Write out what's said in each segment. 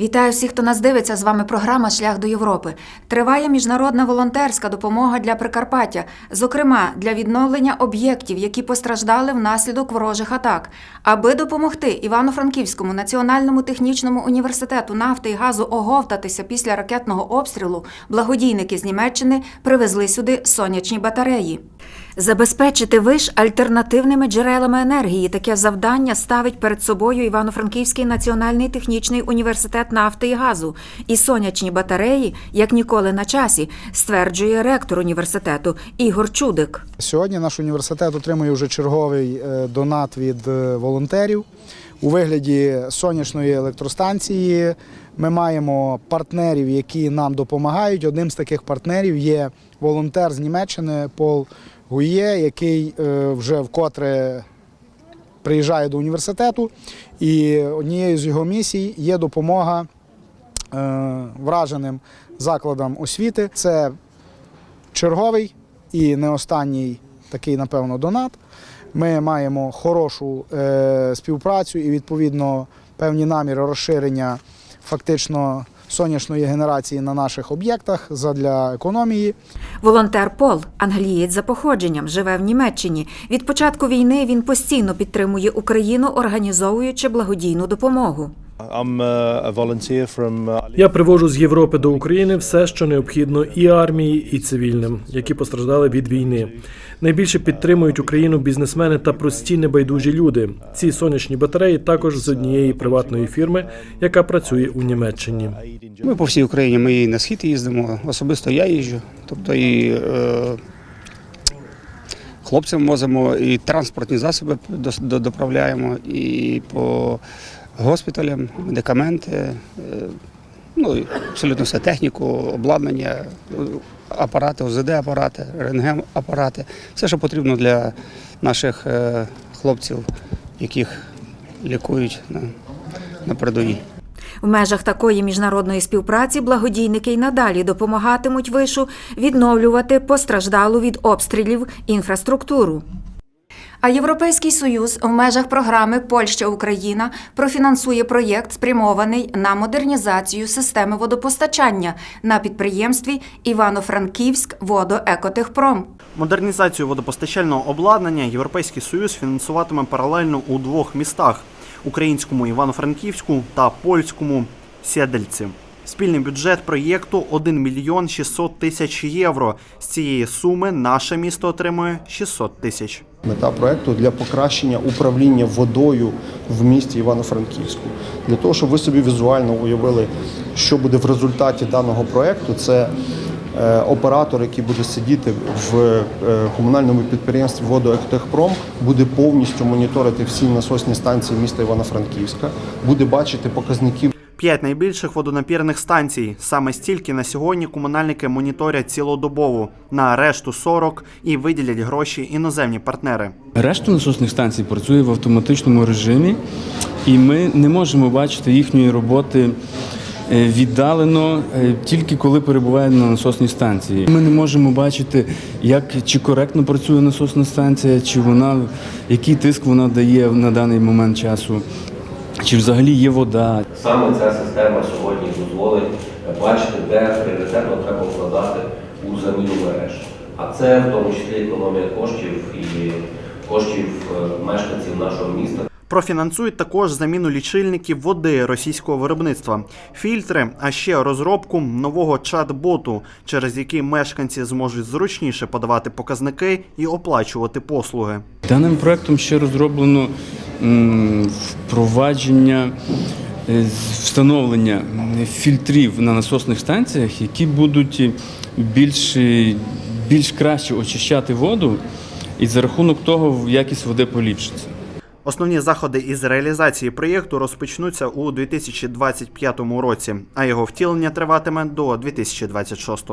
Вітаю всіх, хто нас дивиться. З вами програма Шлях до Європи. Триває міжнародна волонтерська допомога для Прикарпаття, зокрема для відновлення об'єктів, які постраждали внаслідок ворожих атак. Аби допомогти Івано-Франківському національному технічному університету нафти і газу оговтатися після ракетного обстрілу, благодійники з Німеччини привезли сюди сонячні батареї. Забезпечити виш альтернативними джерелами енергії. Таке завдання ставить перед собою Івано-Франківський національний технічний університет нафти і газу. І сонячні батареї, як ніколи на часі, стверджує ректор університету Ігор Чудик. Сьогодні наш університет отримує вже черговий е, донат від е, волонтерів у вигляді сонячної електростанції. Ми маємо партнерів, які нам допомагають. Одним з таких партнерів є волонтер з Німеччини Пол Гує, який е, вже вкотре приїжджає до університету. І однією з його місій є допомога е, враженим закладам освіти. Це черговий і не останній такий, напевно, донат. Ми маємо хорошу е, співпрацю і, відповідно, певні наміри розширення фактично сонячної генерації на наших об'єктах задля економії. Волонтер Пол, англієць за походженням, живе в Німеччині. Від початку війни він постійно підтримує Україну, організовуючи благодійну допомогу. I'm uh, a volunteer from uh, Я привожу з Європи до України все, що необхідно і армії, і цивільним, які постраждали від війни. Найбільше підтримують Україну бізнесмени та прості небайдужі люди. Ці сонячні батареї також з однієї приватної фірми, яка працює у Німеччині. Ми по всій Україні, ми і на схід їздимо, особисто я їжджу. Тобто і е, хлопцям возимо, і транспортні засоби дос- доправляємо, і по госпіталям, медикаменти, е, ну абсолютно все, техніку, обладнання, апарати, ОЗД-апарати, рентген-апарати, все, що потрібно для наших е, хлопців, яких лікують на, на передовій. В межах такої міжнародної співпраці благодійники й надалі допомагатимуть вишу відновлювати постраждалу від обстрілів інфраструктуру. А Європейський Союз в межах програми Польща Україна профінансує проєкт, спрямований на модернізацію системи водопостачання на підприємстві Івано-Франківськ Водоекотехпром. Модернізацію водопостачального обладнання Європейський Союз фінансуватиме паралельно у двох містах українському Івано-Франківську та польському Сєдельці. Спільний бюджет проєкту 1 мільйон 600 тисяч євро. З цієї суми наше місто отримує 600 тисяч. Мета проекту для покращення управління водою в місті Івано-Франківську. Для того, щоб ви собі візуально уявили, що буде в результаті даного проекту, це е, оператор, який буде сидіти в е, комунальному підприємстві «Водоектехпром», буде повністю моніторити всі насосні станції міста Івано-Франківська, буде бачити показники П'ять найбільших водонапірних станцій. Саме стільки на сьогодні комунальники моніторять цілодобово. На решту 40 і виділять гроші іноземні партнери. Решта насосних станцій працює в автоматичному режимі, і ми не можемо бачити їхньої роботи е, віддалено е, тільки коли перебуває на насосній станції. Ми не можемо бачити, як чи коректно працює насосна станція, чи вона який тиск вона дає на даний момент часу, чи взагалі є вода. Саме ця система сьогодні дозволить бачити, де пріоритетно треба вкладати у заміну мереж. А це в тому числі економія коштів і коштів е, мешканців нашого міста. Профінансують також заміну лічильників води російського виробництва, фільтри, а ще розробку нового чат-боту, через який мешканці зможуть зручніше подавати показники і оплачувати послуги. Даним проектом ще розроблено впровадження е, встановлення фільтрів на насосних станціях, які будуть більш, е, більш краще очищати воду, і за рахунок того якість води поліпшиться. Основні заходи із реалізації проєкту розпочнуться у 2025 році, а його втілення триватиме до 2026.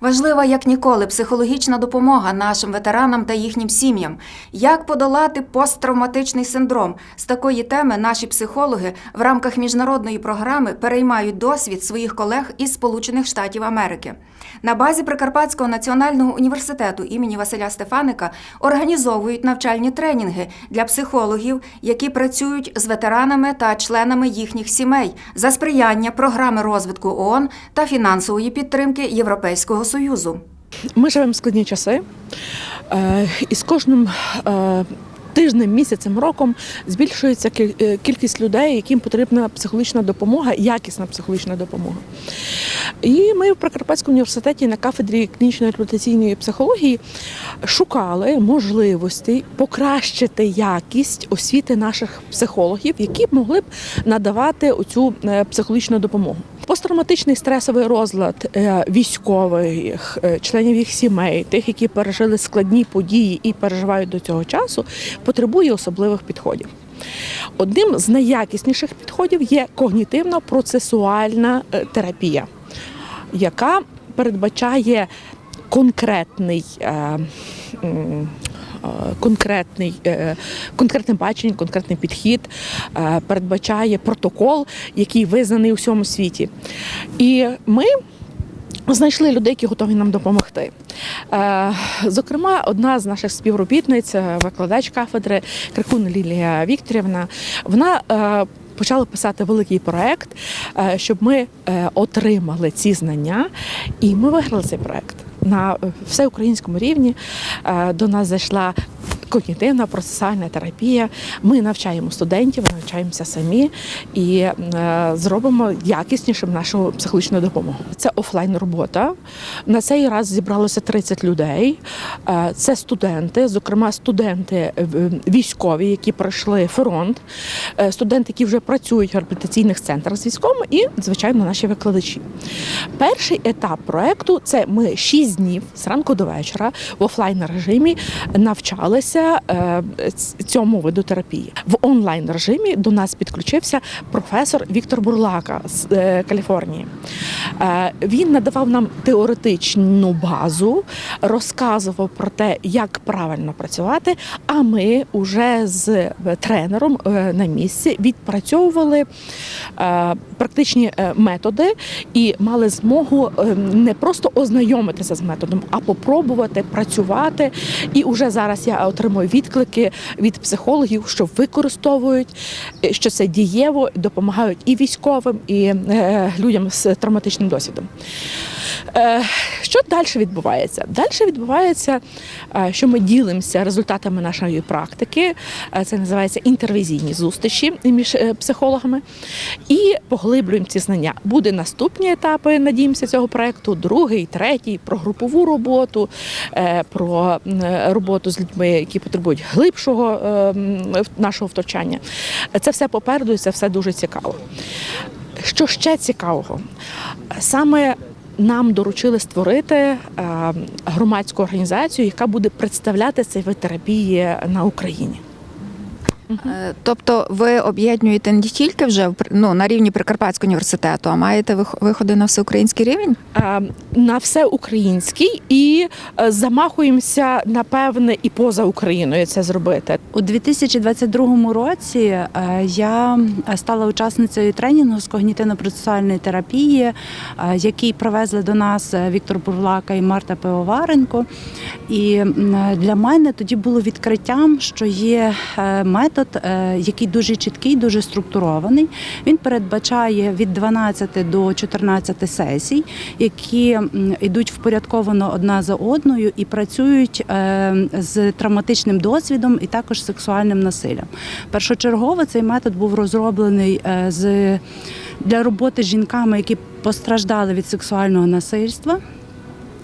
Важлива як ніколи психологічна допомога нашим ветеранам та їхнім сім'ям. Як подолати посттравматичний синдром? З такої теми наші психологи в рамках міжнародної програми переймають досвід своїх колег із Сполучених Штатів Америки. На базі Прикарпатського національного університету імені Василя Стефаника організовують навчальні тренінги для психологів, які працюють з ветеранами та членами їхніх сімей за сприяння програми розвитку ООН та фінансової підтримки Європейського Союзу. Ми живемо в складні часи, е, і з кожним е, тижнем, місяцем, роком збільшується е, кількість людей, яким потрібна психологічна допомога, якісна психологічна допомога. І ми в Прикарпатському університеті на кафедрі клінічної реабілітаційної психології шукали можливості покращити якість освіти наших психологів, які б могли б надавати оцю е, психологічну допомогу. Посттравматичний стресовий розлад е, військових, е, членів їх сімей, тих, які пережили складні події і переживають до цього часу, потребує особливих підходів. Одним з найякісніших підходів є когнітивно-процесуальна е, терапія, яка передбачає конкретний. Е, Конкретний, е, конкретне бачення, конкретний підхід е, передбачає протокол, який визнаний у всьому світі. І ми знайшли людей, які готові нам допомогти. Зокрема, одна з наших співробітниць, викладач кафедри Крикун Лілія Вікторівна, вона почала писати великий проект, щоб ми отримали ці знання, і ми виграли цей проект. На всеукраїнському рівні е, до нас зайшла когнітивна процесуальна терапія. Ми навчаємо студентів, навчаємося самі і е, зробимо якіснішим нашу психологічну допомогу. Це офлайн робота. На цей раз зібралося 30 людей. Е, Це студенти, зокрема студенти е, військові, які пройшли фронт, студенти, які вже працюють в реабілітаційних центрах з військовими, і звичайно наші викладачі. Перший етап проекту це ми 6 днів з ранку до вечора в офлайн режимі навчалися е, цьому виду терапії. В онлайн режимі до нас підключився професор Віктор Бурлака з е, Каліфорнії. Е, Він надавав нам теоретичну базу, розказував про те, як правильно працювати. А ми вже з тренером на місці відпрацьовували практичні методи і мали змогу не просто ознайомитися з методом, а попробувати працювати. І вже зараз я отримую відклики від психологів, що використовують, е, що це дієво, допомагають і військовим, і е, людям з травматичним досвідом. Е, Що далі відбувається? Далі відбувається, е, що ми ділимося результатами нашої практики. Е, Це називається інтервізійні зустрічі між психологами, і поглиблюємо ці знання. Буде наступні етапи, надіємося, цього проекту: другий, третій, про групову роботу, про роботу з людьми, які потребують глибшого нашого втручання. Це все попереду, це все дуже цікаво. Що ще цікавого? Саме нам доручили створити е, громадську організацію, яка буде представляти цей вид терапії на Україні. Е, Тобто ви об'єднуєте не тільки вже ну, на рівні Прикарпатського університету, а маєте вих- виходи на всеукраїнський рівень? Е, На все український і е, замахуємося напевне і поза Україною це зробити. У 2022 році я стала учасницею тренінгу з когнітивно-процесуальної терапії, який привезли до нас Віктор Бурлака і Марта Пивоваренко. І для мене тоді було відкриттям, що є е, метод, е, який дуже чіткий, дуже структурований. Він передбачає від 12 до 14 сесій, які йдуть впорядковано одна за одною і працюють е, з травматичним досвідом і також сексуальним насиллям. Першочергово цей метод був розроблений е, з для роботи з жінками, які постраждали від сексуального насильства.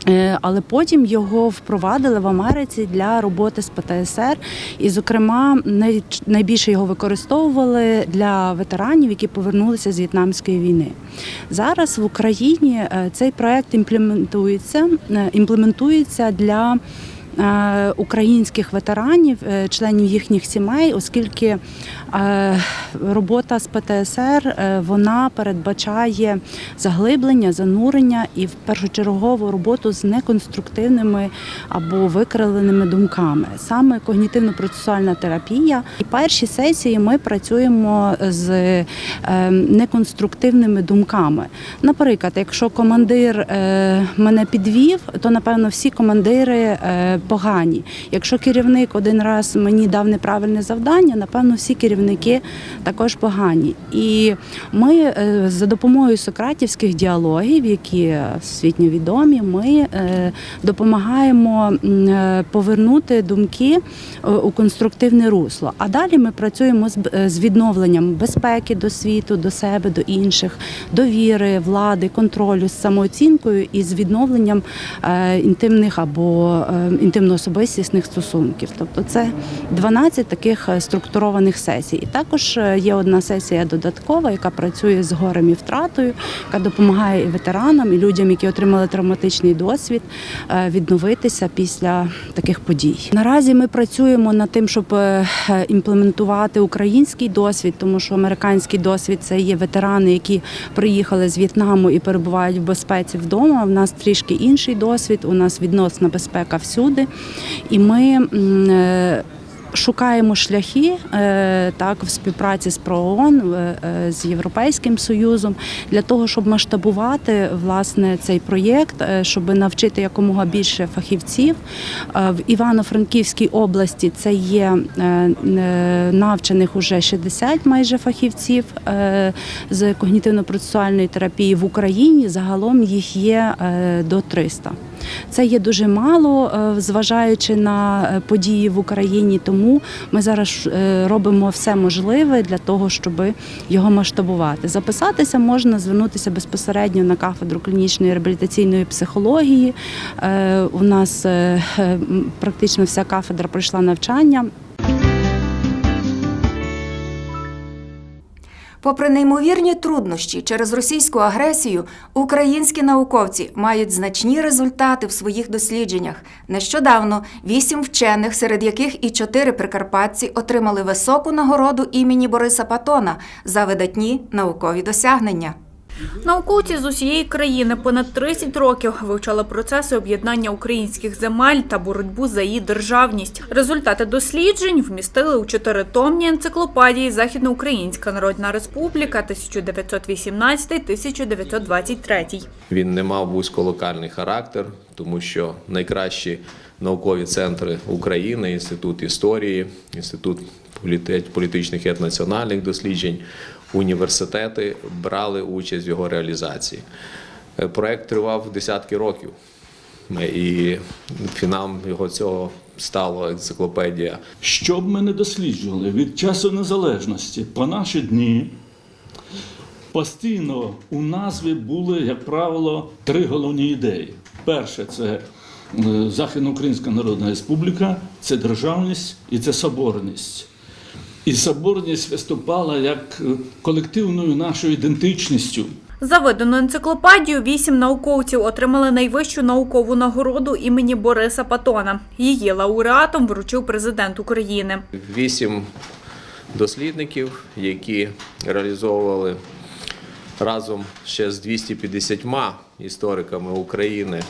Е, Але потім його впровадили в Америці для роботи з ПТСР, і, зокрема, най- найбільше його використовували для ветеранів, які повернулися з В'єтнамської війни. Зараз в Україні е, цей проект імплементується, е, імплементується для українських ветеранів, е, членів їхніх сімей, оскільки е, робота з ПТСР е, вона передбачає заглиблення, занурення і в першочергову роботу з неконструктивними або викривленими думками. Саме когнітивно-процесуальна терапія. І перші сесії ми працюємо з е, неконструктивними думками. Наприклад, якщо командир е, мене підвів, то напевно всі командири е, погані. Якщо керівник один раз мені дав неправильне завдання, напевно, всі керівники також погані. І ми е, за допомогою сократівських діалогів, які всесвітньо відомі, ми е, допомагаємо е, повернути думки у конструктивне русло. А далі ми працюємо з, відновленням безпеки до світу, до себе, до інших, довіри, влади, контролю з самооцінкою і з відновленням інтимних або е, інтимно-особистісних стосунків. Тобто це 12 таких е, структурованих сесій. І також е, є одна сесія додаткова, яка працює з горем і втратою, яка допомагає і ветеранам, і людям, які отримали травматичний досвід, е, відновитися після таких подій. Наразі ми працюємо над тим, щоб імплементувати український досвід, тому що американський досвід це є ветерани, які приїхали з В'єтнаму і перебувають в безпеці вдома. У нас трішки інший досвід. У нас відносна безпека всюди, і ми. е, Шукаємо шляхи е, так в співпраці з ПРООН, е, з Європейським Союзом для того, щоб масштабувати власне цей проєкт, щоб навчити якомога більше фахівців. В Івано-Франківській області це є навчених уже 60 майже фахівців з когнітивно-процесуальної терапії в Україні. Загалом їх є до 300. Це є дуже мало, е, зважаючи на е, події в Україні. Тому ми зараз е, робимо все можливе для того, щоб його масштабувати. Записатися можна звернутися безпосередньо на кафедру клінічної реабілітаційної психології. У нас практично вся кафедра пройшла навчання. Попри неймовірні труднощі через російську агресію, українські науковці мають значні результати в своїх дослідженнях. Нещодавно вісім вчених, серед яких і чотири прикарпатці, отримали високу нагороду імені Бориса Патона за видатні наукові досягнення. Науковці з усієї країни понад 30 років вивчали процеси об'єднання українських земель та боротьбу за її державність. Результати досліджень вмістили у чотиритомній енциклопедії Західноукраїнська Народна Республіка 1918-1923. Він не мав вузьколокальний характер, тому що найкращі наукові центри України, інститут історії, інститут політичних і етнонаціональних досліджень, університети брали участь в його реалізації. Е, Проект тривав десятки років, Е, і фіналом його цього стала енциклопедія Що б ми не досліджували від часу незалежності по наші дні, постійно у назві були, як правило, три головні ідеї. Перше це е, Західноукраїнська Народна Республіка, це державність і це соборність. І соборність виступала як е, колективною нашою ідентичністю. За видану енциклопедію вісім науковців отримали найвищу наукову нагороду імені Бориса Патона. Її лауреатом вручив президент України. вісім дослідників, які реалізовували разом ще з 250 істориками України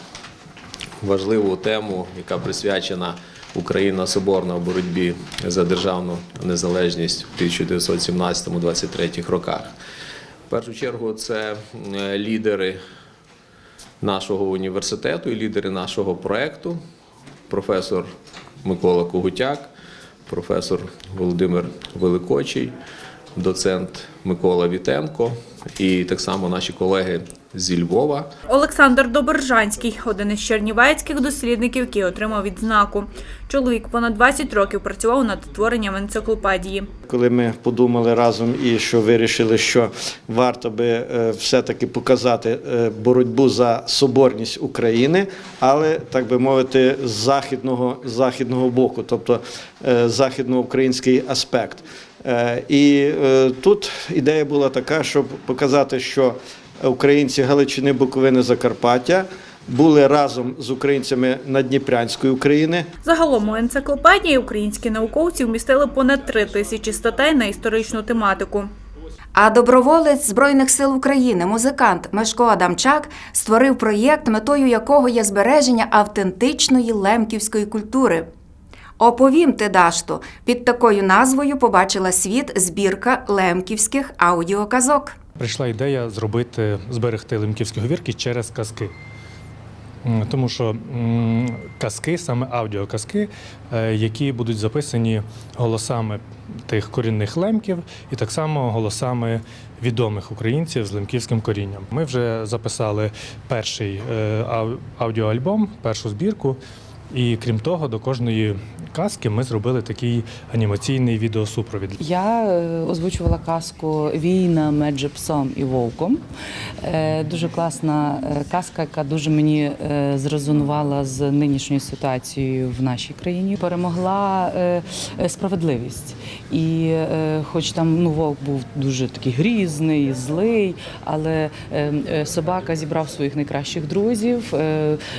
важливу тему, яка присвячена Україна соборна в боротьбі за державну незалежність в 1917-23 роках. В першу чергу це е, лідери нашого університету і лідери нашого проекту, професор Микола Когутяк, професор Володимир Великочий, доцент Микола Вітенко і так само наші колеги зі Львова. Олександр Добержанський один із чернівецьких дослідників, який отримав відзнаку. Чоловік понад 20 років працював над створенням енциклопедії. Коли ми подумали разом і що вирішили, що варто би е, все-таки показати е, боротьбу за соборність України, але так би мовити, з західного, західного боку, тобто е, західноукраїнський аспект. І тут ідея була така, щоб показати, що українці Галичини, Буковини, Закарпаття були разом з українцями Надніпрянської України. Загалом у енциклопедії українські науковці вмістили понад три тисячі статей на історичну тематику. А доброволець Збройних сил України, музикант Мешко Адамчак створив проєкт, метою якого є збереження автентичної лемківської культури. Оповім ти, Дашто, під такою назвою побачила світ збірка лемківських аудіоказок. прийшла ідея зробити зберегти лемківські говірки через казки. Тому що казки, саме аудіоказки, е, які будуть записані голосами тих корінних лемків і так само голосами відомих українців з лемківським корінням. Ми вже записали перший е, аудіоальбом, першу збірку. І крім того, до кожної казки ми зробили такий анімаційний відеосупровід. Я е, озвучувала казку Війна між псом і вовком. Е, Дуже класна е, казка, яка дуже мені зрезонувала з нинішньою ситуацією в нашій країні. Перемогла справедливість. І хоч там ну, вовк був дуже такий грізний, злий, але собака зібрав своїх найкращих друзів,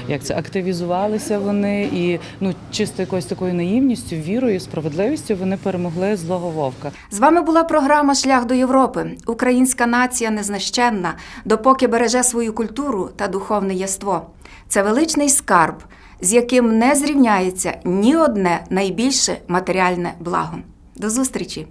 як це активізувалися вони, і ну чисто якоюсь такою наївністю, вірою, справедливістю вони перемогли злого вовка. З вами була програма Шлях до Європи. Українська нація незнищенна, допоки береже свою культуру та духовне єство. Це величний скарб, з яким не зрівняється ні одне найбільше матеріальне благо. До зустрічі!